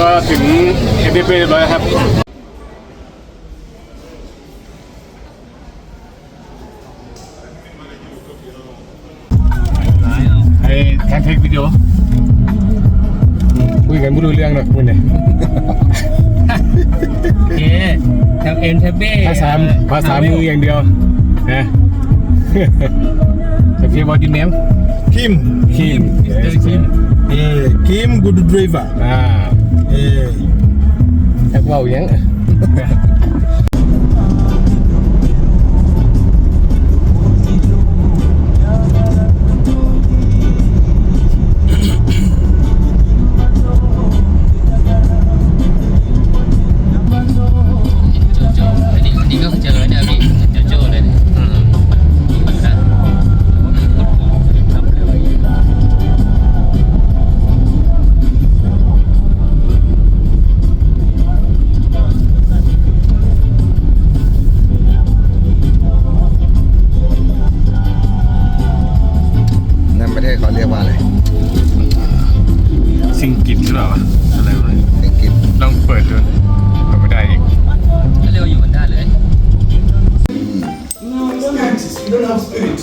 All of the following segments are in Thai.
ก็ถึงเอทีพีเรียบร้อยครับไอ้แท็กเทควิดีโอคุยกันไม่รู้เรื่องหรอกคุณเนี่ยโอเคแท็เอ็นเท็บเบ้ภาษาภาษามืออย่างเดียวนะ โอเค what your name Kim. คิมมิสเตอร์คิม Eh, Kim, good driver. อ่า Eh, แอบว่าวยัง ศเขาเรียกว่าอะไรซิงกิตหรือเปล่าวะอะไรวะอังกฤษลองเปิดดูเปิดไม่ได้อีกก็เรียกว่าอยู่กันได้เลย No, we don't have. We don't have spirit.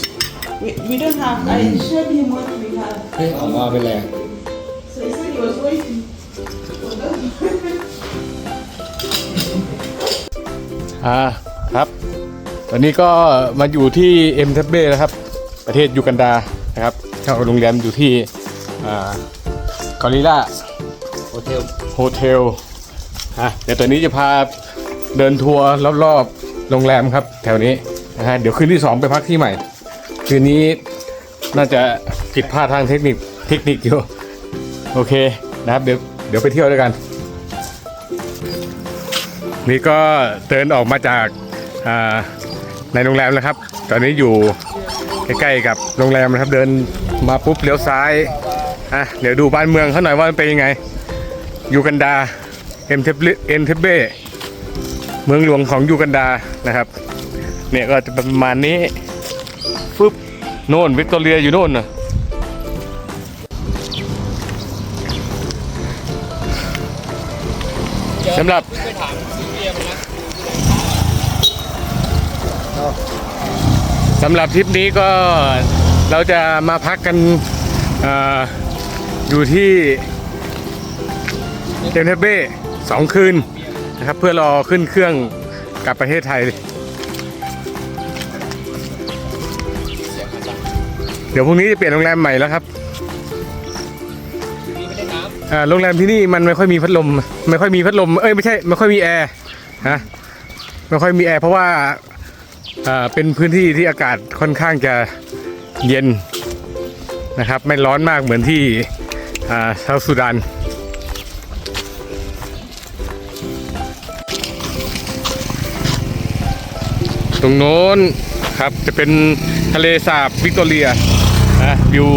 We, we don't have. I showed him what we have. เอาว่าไปเลย So he said he was waiting. อ่าครับวันนี้ก็มาอยู่ที่เอ็มเทเบ้นะครับ ประเทศยูกันดานะครับ เช่าโรงแรมอยู่ที่กอริล่าโฮเทลโฮเทลอะเดี๋ยวตอนนี้จะพาเดินทัวร์รอบๆโรงแรมครับ แถวนี้นะฮะเดี๋ยวคืนที่สองไปพักที่ใหม่ คืนนี้น่าจะผิดพลาดทางเทคนิคเทคนิคอยู่โอเคนะครับเดี๋ยวเดี๋ยวไปเที่ยวด้วยกัน นี่ก็เดินออกมาจากาในโรงแรมแล้วครับ ตอนนี้อยู่ใกล้ๆกับโรงแรมนะครับเดิน มาปุ๊บเลี้ยวซ้ายอะเดี๋ยวดูบ้านเมืองเขาหน่อยว่ามันเป็นยังไง ยูกันดาเอ็มเทเบเอ็นเทเบเมืองหลวงของยูกันดานะครับเนี่ยก็จะประมาณนี้ฟึบโน่นวิกตอเรียอยู่โน่นนะสำหรับสำหรับทริปนี้ก็ เราจะมาพักกันออยู่ที่เอ็มเทเบ้สองคืนนะครับ เพื่อรอขึ้นเครื่องกลับประเทศไทย เดี๋ยวพรุ่งนี้จะเปลี่ยนโรงแรมใหม่แล้วครับโรงแรมที่นี่มันไม่ค่อยมีพัดลม ไม่ค่อยมีพัดลม เอ้ยไม่ใช่ไม่ค่อยมีแอร์ฮะไม่ค่อยมีแอร์เพราะว่าเป็นพื้นที่ที่อากาศค่อนข้างจะ เย็นนะครับ ไม่ร้อนมากเหมือนที่าเซาสุดานตรงโน้นครับจะเป็นทะเลสาบวิกตอเรียนะวิว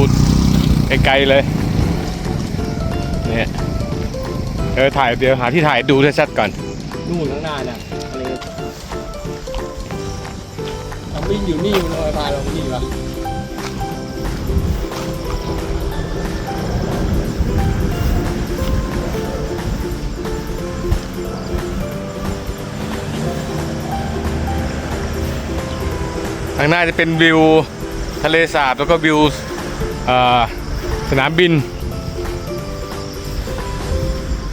ไกลๆเลยเนี่ยเออถ่ายเดี๋ยวหาที่ถ่ายดูชัดๆก่อนนู่นข้างหน้าน่ะทะเลเราวิ่งอยู่นี่มันลอยพาเราวิ่วะ ทางหน้าจะเป็นวิวทะเลสาบแล้วก็วิวสนามบิน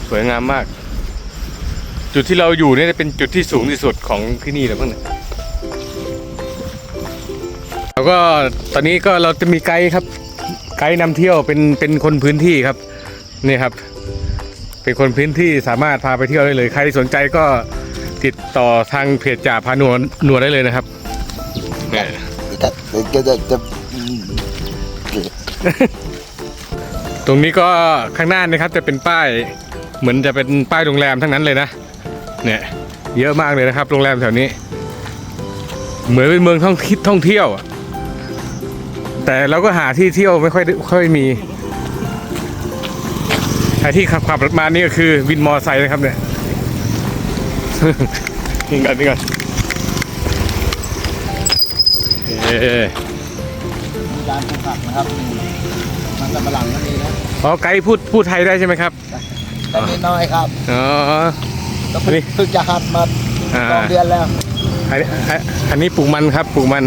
สวยงามมาก จุดที่เราอยู่เนี่ยจะเป็นจุดที่สูงที่สุดของที่นี่แล้วมั้งเนี่ยแล้วก็ตอนนี้ก็เราจะมีไกด์ครับ ไกด์นำเที่ยวเป็นเป็นคนพื้นที่ครับนี่ครับ เป็นคนพื้นที่สามารถพาไปเที่ยวได้เลย ใครที่สนใจก็ติดต่อทางเพจจ่าพาหนวหนวดได้เลยนะครับ เนี่ยจะจะจะจะตรงนี้ก็ข้างหน้านะครับจะเป็นป้าย เหมือนจะเป็นป้ายโรงแรมทั้งนั้นเลยนะ เนี่ย เยอะมากเลยนะครับ โรงแรมแถวนี้ เหมือนเป็นเมืองท่องท่องเที่ยวอะแต่เราก็หาที่เที่ยวไม่ค่อยได้ค่อยมีไอ้ที่ขับขับรถมานี่ก็คือวินมอไซค์นะครับเนี่ยนี่ก่อนนี่ก่อน เอ๊ะมีร้านปลูกผักนะครับมันจะมาหลังก็ดีนะอ๋อไกด์พูดพูดไทยได้ใช่ไหมครับแต่นิดน้อยครับอ๋อก็เพิ่งนี่เพิ่งจะหัดมาอ่าสองเดือนแล้วอันนี้อันอันนี้ปลูกมันครับปลูกมัน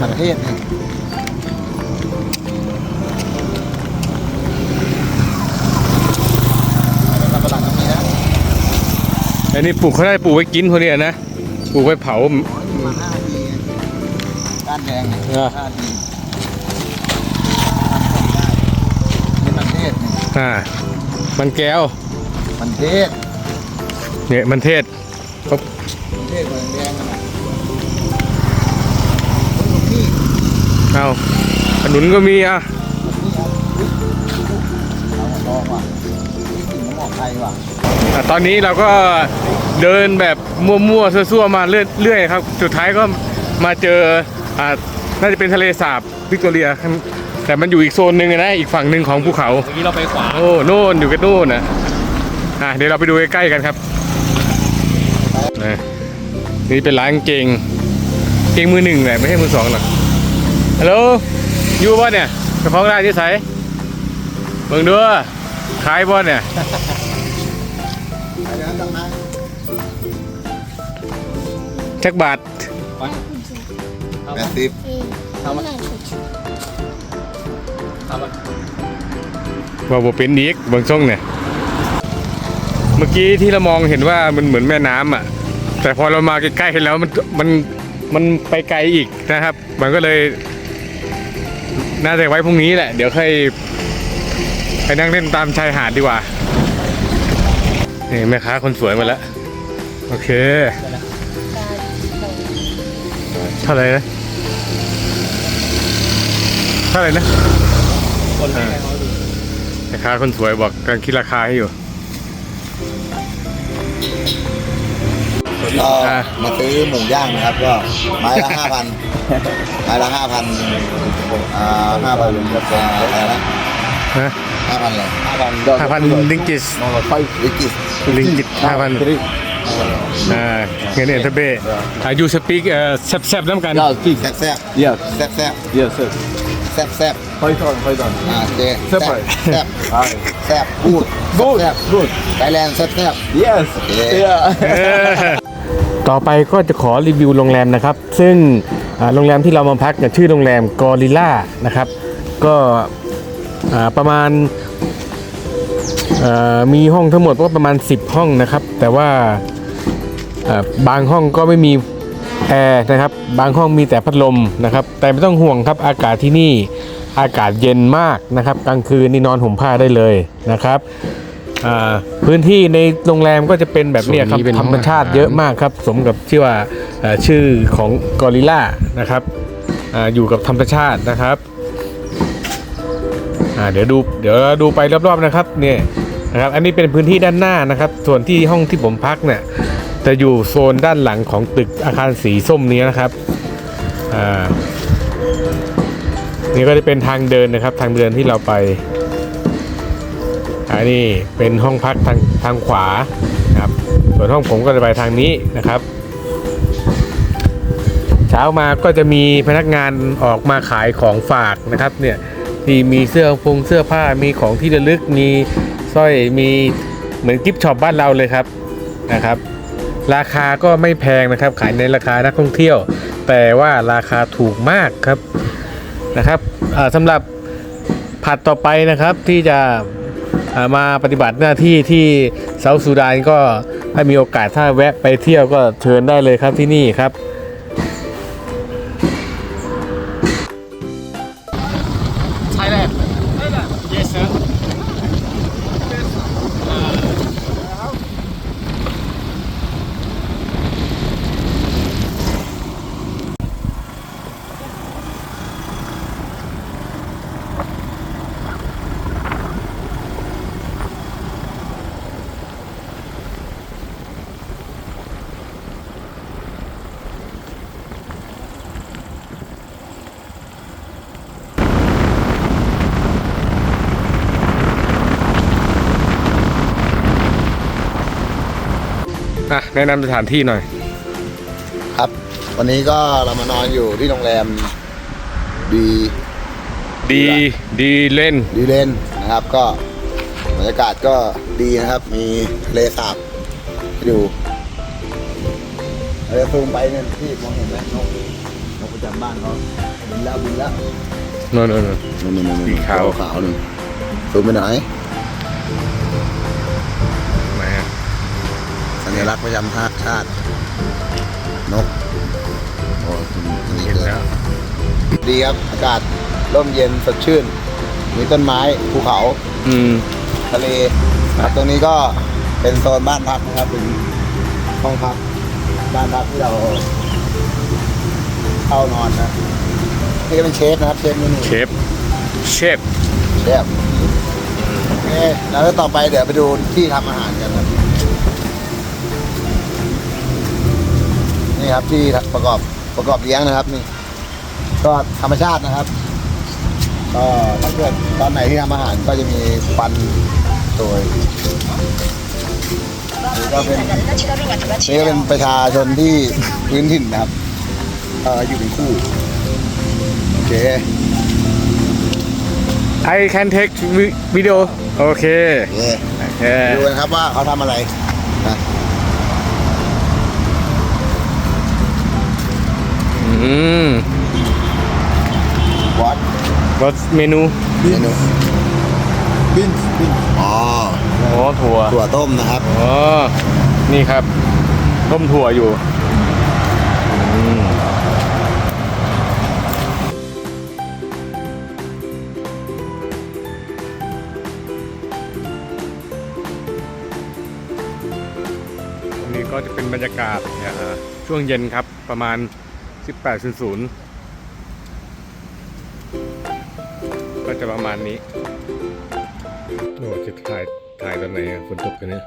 ประเทศนี่ทำฝรั่งตรงนี้นะอันนี้ปลูกเขาได้ปลูกไว้กินคนเนี้ยนะ ปลูกไว้เผามาห้าทีก้านแดงนี่อ่าห้าทีนี่มันเทศนี่อ่า มันแก้ว มันเทศเนี่ยมันเทศเขามันเทศมันแดงมันอะนี่เอาขนุนก็มีอะเอาหัวลองว่ะนี่กลิ่นน้ำหอมไทยว่ะอะตอนนี้เราก็เดินแบบมั่วๆซั่วๆมาเรื่อยๆครับ สุดท้ายก็มาเจอ อ่าน่าจะเป็นทะเลสาบวิกตอเรียครับแต่มันอยู่อีกโซนหนึ่งนะ อีกฝั่งหนึ่งของภูเขา เมื่อกี้เราไปขวา โอ้โน่นอยู่กันโน่นนะอะเดี๋ยวเราไปดูใกล้ๆกันครับนะนี่เป็นร้านกางเกง เกงมือหนึ่งแหละไม่ใช่มือสองหรอกฮัลโหลอยู่บ่เนี่ยเจ้าของร้านที่ไสเบิ่งดูขายบ่เนี่ยเดี๋ยวตั้งนะจักบาท แปดสิบทำมาทำมาว่าบ่เป็นอีกเบางช่องเนี่ย เมื่อกี้ที่เรามองเห็นว่ามันเหมือนแม่น้ำอะ แต่พอเรามาใกล้ๆแล้วมันมันมันไปไกลอีกนะครับ มันก็เลย น่าจะไว้พรุ่งนี้แหละ เดี๋ยวค่อยไปนั่งเล่นตามชายหาดดีกว่า นี่แม่ค้าคนสวยมาแล้ว โอเค เท่าไหร่นะเท่าไหร่นะคนให้เขาดูแม่ค้าคนสวยบอกกำลังคิดราคาให้อยู่ก็อะมาซื้อหมูย่างนะครับก็ไม้ละห้าพันไม้ละห้าพันอ่าห้าพันอะไรนะฮะห้าพันเลยห้าพันลิงกิสวิกิสลิงกิสห้าพันอ่าเงินเดือนทะเบะอายุสปีกเอ่อแซ่บๆน้ำกัน Yeah, speak. แซ่บแซ่บ Yes. แซ่บแซ่บ Yes, sir. แซ่บแซ่บ Python, Python. อ่าเจ๊แซ่บไป แซ่บ Hi. แซ่บพูด Good. แซ่บ Good. ไทยแลนด์แซ่บแซ่บ Yes. Yeah. Yeah. ต่อไปก็จะขอรีวิวโรงแรมนะครับ ซึ่งอ่าโรงแรมที่เรามาพักเนี่ยชื่อโรงแรมกอริล่านะครับ ก็อ่าประมาณอ่ามีห้องทั้งหมดก็ประมาณ 10 ห้องนะครับ แต่ว่าอ่าบางห้องก็ไม่มี แอร์นะครับบางห้องมีแต่พัดลมนะครับแต่ไม่ต้องห่วงครับอากาศที่นี่อากาศเย็นมากนะครับกลางคืนนี่นอนห่มผ้าได้เลยนะครับอ่าพื้นที่ในโรงแรมก็จะเป็นแบบเนี้ยครับส่วนนี้เป็นธรรมชาติเยอะมากครับ สมกับชื่อว่าเอ่อชื่อของกอริลล่านะครับอาอยู่กับธรรมชาตินะครับอ่าเดี๋ยวดูเดี๋ยวดูไปรอบๆนะครับเนี่ยนะครับอันนี้เป็นพื้นที่ด้านหน้านะครับ ส่วนที่ห้องที่ผมพักเนี่ย จะอยู่โซนด้านหลังของตึกอาคารสีส้มนี้นะครับอ่านี่ก็จะเป็นทางเดินนะครับ ทางเดินที่เราไปอันนี้เป็นห้องพักทางทางขวาครับ ส่วนห้องผมก็จะไปทางนี้นะครับ เช้ามาก็จะมีพนักงานออกมาขายของฝากนะครับเนี่ยที่มีเสื้อพงเสื้อผ้ามีของที่ระลึกมีสร้อยมีเหมือนกิฟต์ช็อปบ้านเราเลยครับนะครับ ราคาก็ไม่แพงนะครับ ขายในราคานักท่องเที่ยว แต่ว่าราคาถูกมากครับนะครับสำหรับผัดต่อไปนะครับที่จะามาปฏิบัติหน้าที่ที่เซาท์ซูดานก็ถ้ามีโอกาสถ้าแวะไปเที่ยวก็เชิญได้เลยครับที่นี่ครับ อะแนะนำสถานที่หน่อย ครับ วันนี้ก็เรามานอนอยู่ที่โรงแรมดีดีดีเล่นดีเลนนะครับก็มารรยากาศก็ดีนะครับ มีทะเลสาบให้ดูเราจะซูมไปเนี่ยที่มองเห็นไหมนกนกประจำบ้านเขาบินแล้วบินแล้วโน่นโน่นโน่นนู่นนู่นนู่นสีขาวขาวหนึ่งซูมไปไหนอยไหนอะสั ญลักษณ์ประจำชาติชาติ นกโอ้อันนี้เห็นเลยแล้วดีครับ อากาศร่มเย็นสดชื่น มีต้นไม้ภูเขา อืมทะเลครับตรงนี้ก็เป็นโซนบ้านพักนะครับเป็นห้องพัก บ้านพักที่เราเข้านอนนะนี่ก็เป็นเชฟนะครับ เชฟนี่เชฟเชฟเชฟโอเคแล้วต่อไปเดี๋ยวไปดูที่ทำอาหารกัน นี่ครับที่ประกอบประกอบเลี้ยงนะครับนี่ ก็ธรรมชาตินะครับก็ถ้าเกิดตอนไหนที่ทำอาหารก็จะมีควันโดยนี่ก็เป็นนี่ก็เป็นประชาชนที่พื้นถิ่นนะครับเอออยู่เป็นคู่โอเค I can take video โอเคโอเคโอเคดูกันครับว่าเขาทำอะไร อืมวอตรสเมนูเมนูบินบินอ๋อโอ้ถั่วถั่วต้มนะครับ อ๋อนี่ครับ ต้มถั่วอยู่อืมอันนี้ก็จะเป็นบรรยากาศเนี่ยฮะช่วงเย็นครับประมาณ 18.00ก็จะประมาณนี้โอ้จะถ่ายถ่ายตอนไหนอะฝนตกกันเนี่ย